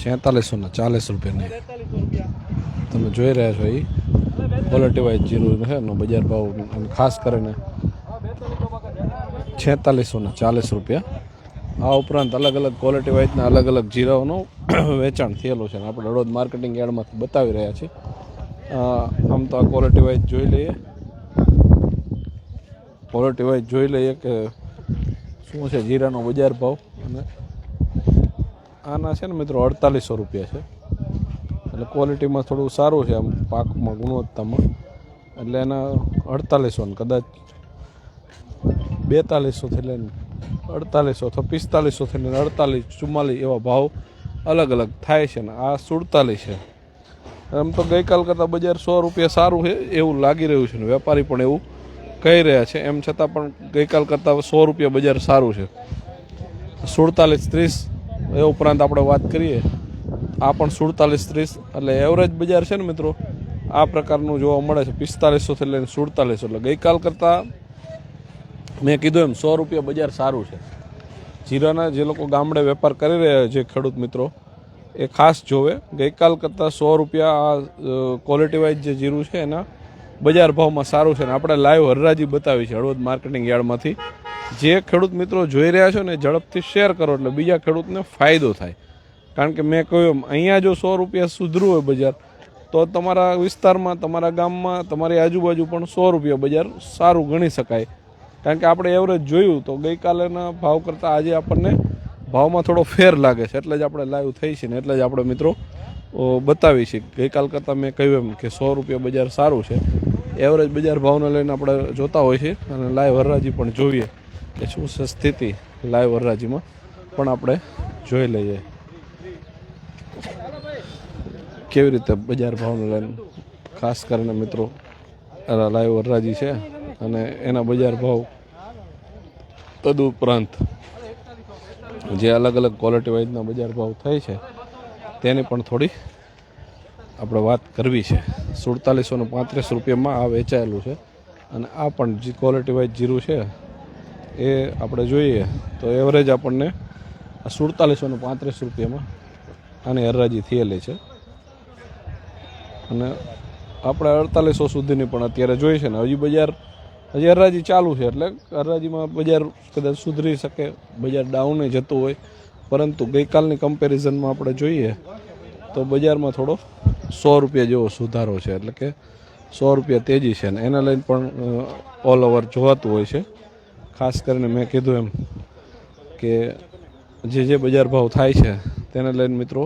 છેતાલીસો ચાલીસ રૂપિયાની. તમે જોઈ રહ્યા છો એ ક્વોલિટી વાઇઝ જીરું છે એનો બજાર ભાવ ખાસ કરીને છેતાલીસો ને ચાલીસ રૂપિયા. આ ઉપરાંત અલગ અલગ ક્વોલિટી વાઇઝના અલગ અલગ જીરાઓનું વેચાણ થયેલું છે અને આપણે હળવદ માર્કેટિંગ યાર્ડમાંથી બતાવી રહ્યા છીએ. આમ તો આ ક્વોલિટી વાઇઝ જોઈ લઈએ. ક્વોલિટી વાઇઝ જોઈ લઈએ કે શું છે જીરાનો બજાર ભાવ અને આના છે ને મિત્રો અડતાલીસો રૂપિયા છે. એટલે ક્વોલિટીમાં થોડું સારું છે આમ પાકમાં ગુણવત્તામાં. એટલે એના અડતાલીસો ને કદાચ બેતાલીસોથી લઈને અડતાલીસો અથવા પિસ્તાલીસોથી લઈને અડતાલીસ, ચુમ્માલીસ એવા ભાવ અલગ અલગ થાય છે ને આ સુડતાલીસ છે. આમ તો ગઈકાલ કરતાં બજાર સો રૂપિયા સારું છે એવું લાગી રહ્યું છે ને વેપારી પણ એવું કહી રહ્યા છે. એમ છતાં પણ ગઈકાલ કરતાં સો રૂપિયા બજાર સારું છે. સુડતાલીસ ત્રીસ એ ઉપરાંત આપણે વાત કરીએ, આ પણ સુડતાલીસ ત્રીસ એટલે એવરેજ બજાર છે ને મિત્રો, આ પ્રકારનું જોવા મળે છે. પિસ્તાલીસોથી લઈને સુડતાલીસો એટલે ગઈકાલ કરતાં મેં કીધું એમ, સો રૂપિયા બજાર સારું છે. જીરાના જે લોકો ગામડે વેપાર કરી રહ્યા છે ખેડૂત મિત્રો, એ ખાસ જોવે. ગઈકાલ કરતાં સો રૂપિયા આ ક્વોલિટી વાઇઝ જે જીરું છે એના બજાર ભાવમાં સારું છે. ને આપણે લાઈવ હરરાજી બતાવી છે હળવદ માર્કેટિંગ યાર્ડમાંથી. જે ખેડૂત મિત્રો જોઈ રહ્યા છો ને ઝડપથી શેર કરો, એટલે બીજા ખેડૂતને ફાયદો થાય. કારણ કે મેં કહ્યું એમ, અહીંયા જો સો રૂપિયા સુધરું હોય બજાર, તો તમારા વિસ્તારમાં, તમારા ગામમાં, તમારી આજુબાજુ પણ સો રૂપિયા બજાર સારું ગણી શકાય. કારણ કે આપણે એવરેજ જોયું તો ગઈકાલેના ભાવ કરતાં આજે આપણને ભાવમાં થોડો ફેર લાગે છે. એટલે જ આપણે લાઈવ થઈ છે ને એટલે જ આપણે મિત્રો બતાવી છે. ગઈકાલ કરતાં મેં કહ્યું એમ કે સો રૂપિયા બજાર સારું છે. એવરેજ બજાર ભાવને લઈને આપણે જોતા હોઈએ છીએ અને લાઈવ હરરાજી પણ જોઈએ કે શું છે સ્થિતિ લાઈવ હરરાજીમાં. પણ આપણે જોઈ લઈએ કેવી રીતે બજાર ભાવને લઈને ખાસ કરીને મિત્રો લાઈવ હરરાજી છે. અને એના બજાર ભાવ તદુપરાંત જે અલગ અલગ ક્વોલિટી વાઇઝના બજાર ભાવ થાય છે, તેની પણ થોડી આપણે વાત કરવી છે. સુડતાલીસો ને પાંત્રીસ રૂપિયામાં આ વેચાયેલું છે અને આ પણ જે ક્વોલિટી વાઇઝ જીરું છે, એ આપણે જોઈએ તો એવરેજ આપણને સુડતાલીસો ને પાંત્રીસ રૂપિયામાં આની હરાજી થયેલી છે. અને આપણે અડતાલીસો સુધીની પણ અત્યારે જોઈ છે ને, હજી બજાર હજી હરાજી ચાલુ છે એટલે હરાજીમાં બજાર કદાચ સુધરી શકે, બજાર ડાઉને જતું હોય. પરંતુ ગઈકાલની કમ્પેરિઝનમાં આપણે જોઈએ તો બજારમાં થોડો સો રૂપિયા જેવો સુધારો છે. એટલે કે સો રૂપિયા તેજી છે. ને એના લઈને પણ ઓલ ઓવર જોવાતું હોય છે. ખાસ કરીને મેં કીધું એમ કે જે જે બજાર ભાવ થાય છે, તેને લઈને મિત્રો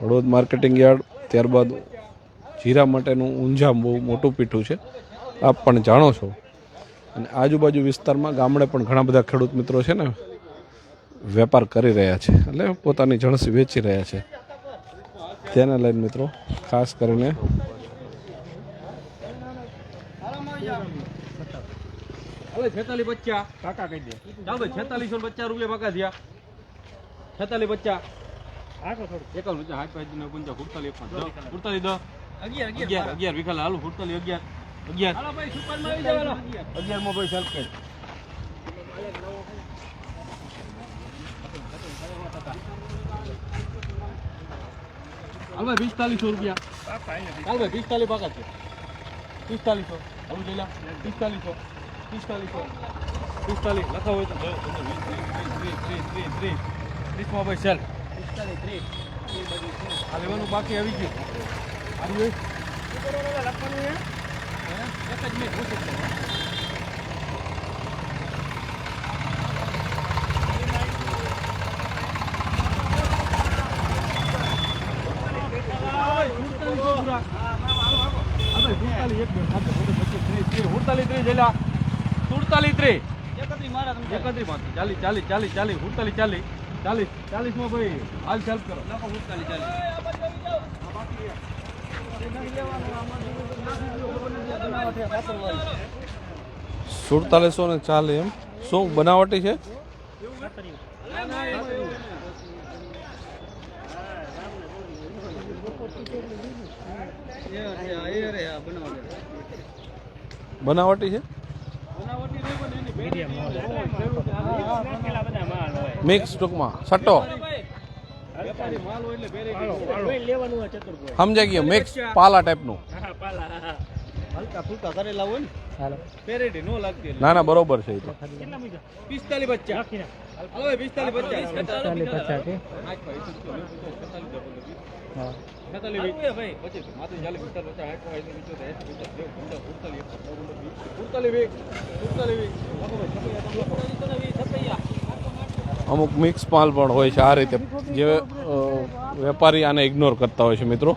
હળવદ માર્કેટિંગ યાર્ડ ત્યારબાદ જીરા માટેનું ઊંઝામ બહુ મોટું પીઠું છે. આપ પણ જાણો છો અને આજુબાજુ વિસ્તારમાં ગામડે પણ ઘણા બધા ખેડૂત મિત્રો છે ને વેપાર કરી રહ્યા છે. એટલે પોતાની જણસી વેચી રહ્યા છે. તેને લઈને મિત્રો ખાસ કરીને છેતાલીસ બચ્ચા કાકા કહી દે. ભાઈ છેતાલીસો પચાસ રૂપિયા પાકા થયા. છેતાલીસ બચ્ચા એકાવન રૂપિયા હાથ પાંચ ને પંચા અગિયાર અગિયાર અગિયાર. વિખાલ હાલો ફૂટતાલીસ અગિયાર. અગિયાર. અગિયાર ભાઈ સેલ્ફ કરી હાલ. ભાઈ પિસ્તાલીસો રૂપિયા. હાલ ભાઈ પિસ્તાલીસ પાકા છે. પિસ્તાલીસો. હલું જઈલા પિસ્તાલીસો. પિસ્તાલીસો. પિસ્તાલીસ. લખા હોય તો. ત્રીસમાં ભાઈ સેલ આ લેવાનું બાકી આવી ગયું. આવી ગયું હે? એક જ મિનિટ પૂછી જ લઉં. સુડતાલીસ ત્રીસ જેલા સુડતાલીસ ત્રીસ એકત્રીસ પાંત્રીસ ચાલીસ ચાલીસ ચાલીસ ચાલીસ સુડતાલીસ ચાલીસ ચાલીસ ચાલીસમાં ભાઈ હાલ ચાલ કરો સુડતાલીસ ચાલીસ સુડતાલીસો ને ચાલે એમ. શું બનાવટી છે? બનાવટી છે? મિક્સ ટૂંકમાં સટ્ટો. સમજાઈ ગયો મિક્સ પાલા ટાઈપનું હલકા ફૂલકા કરેલા હોય ને પેરેટી નો લાગતી. ના ના બરોબર છે એ તો પિસ્તાલીસ બચ્ચા હવે પિસ્તાલીસ બચ્ચા છેતાલીસ બચ્ચા છે અમુક મિક્સ માલ પણ હોય છે આ રીતે જે વેપારી આને ઇગ્નોર કરતા હોય છે મિત્રો.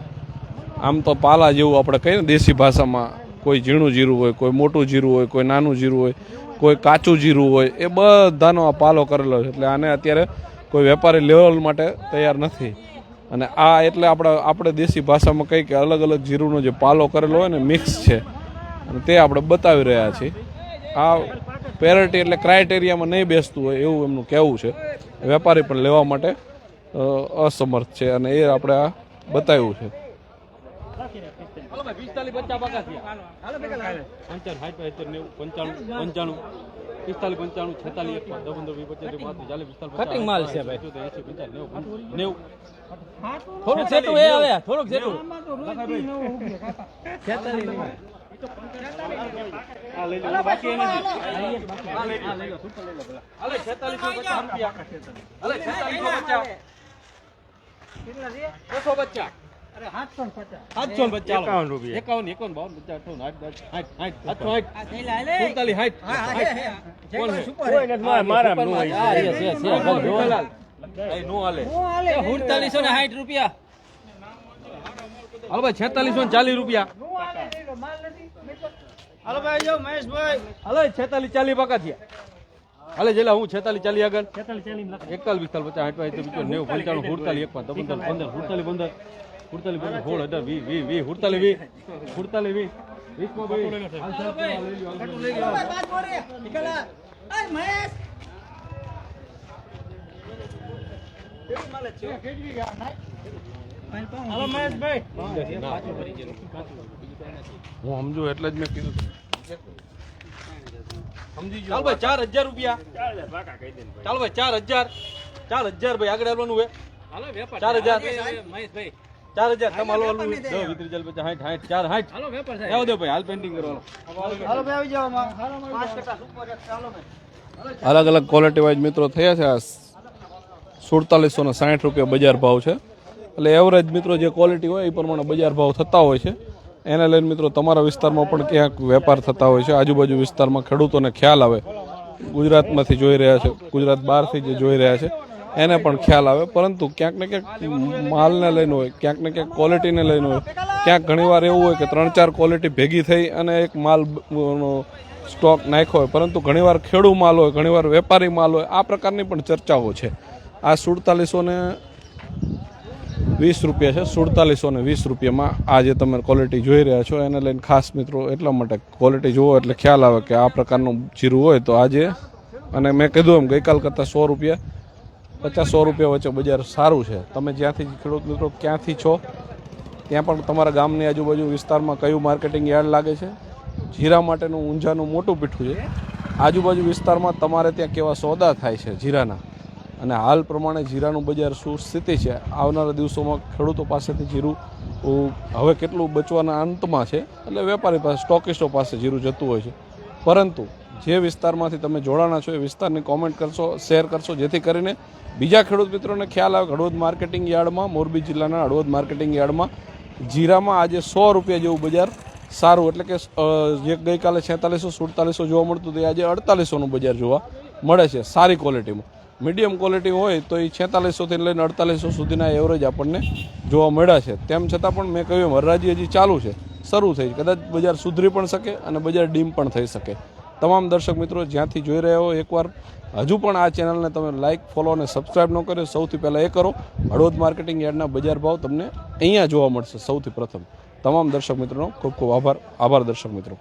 આમ તો પાલા જેવું આપણે કહીએ ને દેશી ભાષામાં, કોઈ ઝીણું જીરું હોય, કોઈ મોટું જીરું હોય, કોઈ નાનું જીરું હોય, કોઈ કાચું જીરું હોય, એ બધાનો આ પાલો કરેલો છે. એટલે આને અત્યારે કોઈ વેપારી લેવલ માટે તૈયાર નથી. અને આ એટલે આપણે આપણે દેશી ભાષામાં કહીએ કે અલગ અલગ જીરુંનો જે પાલો કરેલો હોય ને મિક્સ છે, અને તે આપણે બતાવી રહ્યા છીએ. આ પેરેટી એટલે ક્રાઇટેરિયામાં નહીં બેસતું હોય એવું એમનું કહેવું છે. વેપારી પણ લેવા માટે અસમર્થ છે અને એ આપણે આ બતાવ્યું છે. કટિંગ માલ છે ભાઈ. થોડુંક જેટલું એ આવે થોડુંક સેટું આ લઈ લો બાકી એ નથી આ લઈ લો આ લઈ લો સુપર લઈ લો પેલા હાલે 4650 રૂપિયા હાલે 4650 કેટલા બચ્ચા સાતસો પચાસ એકાવન એકાવન બાવન પચાસ અઠાવન આઠ આઠ આઠ આઠ સુડતાલીસ હાલે હુડતાલીસો ને સાઠ રૂપિયા હાલો ભાઈ છેતાલીસો ને ચાલીસ રૂપિયા હાલો ભાઈ જો મહેશભાઈ હાલો છેતાલીસ ચાલીસ પાકા થયા હાલે જેલા હું છેતાલીસ ચાલીસ આગળ એકતાલીસ પિસ્તાલીસ પચાસ આઠ પાંચ બીજો નેવું પંચાણું સુડતાલીસ એક પાંચ પંદર પંદર સુડતાલીસ પંદર સુડતાલીસ પંદર સોળ અઢાર વી વી વી સુડતાલીસ વી સુડતાલીસ વીસ વીસમાં મહેશભાઈ હું સમજુ એટલે જ મેં કીધું ચાલ ભાઈ ચાર હજાર રૂપિયા. ચાલ ભાઈ. ચાર હજાર. ચાર હજાર ભાઈ આગળ આવવાનું ચાર હજાર. મહેશભાઈ. ચાર હજાર તમે હાલો ચાર સાઠ હાલો વેપાર આવો દો ભાઈ હાલ પેન્ટિંગ કરવાનો. હાલો ભાઈ આવી જાઓ માં પાંચ ટકા સુપર ચાલો ભાઈ. અલગ અલગ ક્વોલિટી વાઇઝ મિત્રો થયા છે. આ સુડતાલીસો ને સાઠ રૂપિયા બજાર ભાવ છે. એટલે એવરેજ મિત્રો જે ક્વોલિટી હોય એ પ્રમાણે બજાર ભાવ થતા હોય છે. એને લઈને મિત્રો તમારા વિસ્તારમાં પણ ક્યાંક વેપાર થતા હોય છે. આજુબાજુ વિસ્તારમાં ખેડૂતોને ખ્યાલ આવે. ગુજરાતમાંથી જોઈ રહ્યા છે. ગુજરાત બહારથી જે જોઈ રહ્યા છે, એને પણ ખ્યાલ આવે. પરંતુ ક્યાંક ને ક્યાંક માલને લઈને હોય, ક્યાંક ને ક્યાંક ક્વોલિટીને લઈને હોય, ક્યાંક ઘણીવાર એવું હોય કે ત્રણ ચાર ક્વોલિટી ભેગી થઈ અને એક માલ સ્ટોક નાખ્યો હોય. પરંતુ ઘણીવાર ખેડૂ માલ હોય ઘણીવાર વેપારી માલ હોય, આ પ્રકારની પણ ચર્ચાઓ છે. આ સુડતાલીસો ને વીસ રૂપિયા છે, સુડતાલીસો ને વીસ રૂપિયામાં આ જે તમે ક્વોલિટી જોઈ રહ્યા છો, એને લઈને ખાસ મિત્રો એટલા માટે ક્વોલિટી જુઓ એટલે ખ્યાલ આવે કે આ પ્રકારનું જીરું હોય તો આજે, અને મેં કીધું એમ ગઈકાલ કરતાં સો રૂપિયા, પચાસ સો રૂપિયા વચ્ચે બજાર સારું છે. તમે જ્યાંથી ખેડૂત મિત્રો ક્યાંથી છો, ત્યાં પણ તમારા ગામની આજુબાજુ વિસ્તારમાં કયું માર્કેટિંગ યાર્ડ લાગે છે? જીરા માટેનું ઊંઝાનું મોટું પીઠું છે. આજુબાજુ વિસ્તારમાં તમારે ત્યાં કેવા સોદા થાય છે જીરાના? અને હાલ પ્રમાણે જીરાનું બજાર શું સ્થિતિ છે? આવનારા દિવસોમાં ખેડૂતો પાસેથી જીરું હવે કેટલું બચવાના અંતમાં છે? એટલે વેપારી પાસે, સ્ટોકિસ્ટો પાસે જીરું જતું હોય છે. પરંતુ જે વિસ્તારમાંથી તમે જોડાણા છો એ વિસ્તારની કોમેન્ટ કરશો શેર કરશો, જેથી કરીને બીજા ખેડૂત મિત્રોને ખ્યાલ આવે હળવદ માર્કેટિંગ યાર્ડમાં, મોરબી જિલ્લાના હળવદ માર્કેટિંગ યાર્ડમાં જીરામાં આજે સો રૂપિયા જેવું બજાર સારું. એટલે કે જે ગઈકાલે છેતાલીસો, સુડતાલીસો જોવા મળતું હતું આજે અડતાલીસોનું બજાર જોવા મળે છે સારી ક્વોલિટીમાં મીડિયમ ક્વોલિટી હોય તો એ છેતાલીસોથી લઈને અડતાલીસો સુધીના એવરેજ આપણને જોવા મળ્યા છે. તેમ છતાં પણ મેં કહ્યું હરરાજી હજી ચાલુ છે. શરૂ થઈ કદાચ બજાર સુધરી પણ શકે અને બજાર ડીમ પણ થઈ શકે. તમામ દર્શક મિત્રો જ્યાંથી જોઈ રહ્યા હો એકવાર, હજુ પણ આ ચેનલને તમે લાઇક ફોલો અને સબસ્ક્રાઈબ ન કર્યો, સૌથી પહેલાં એ કરો. હળવદ માર્કેટિંગ યાર્ડના બજાર ભાવ તમને અહીંયા જોવા મળશે સૌથી પ્રથમ. તમામ દર્શક મિત્રોનો ખૂબ ખૂબ આભાર. આભાર દર્શક મિત્રો.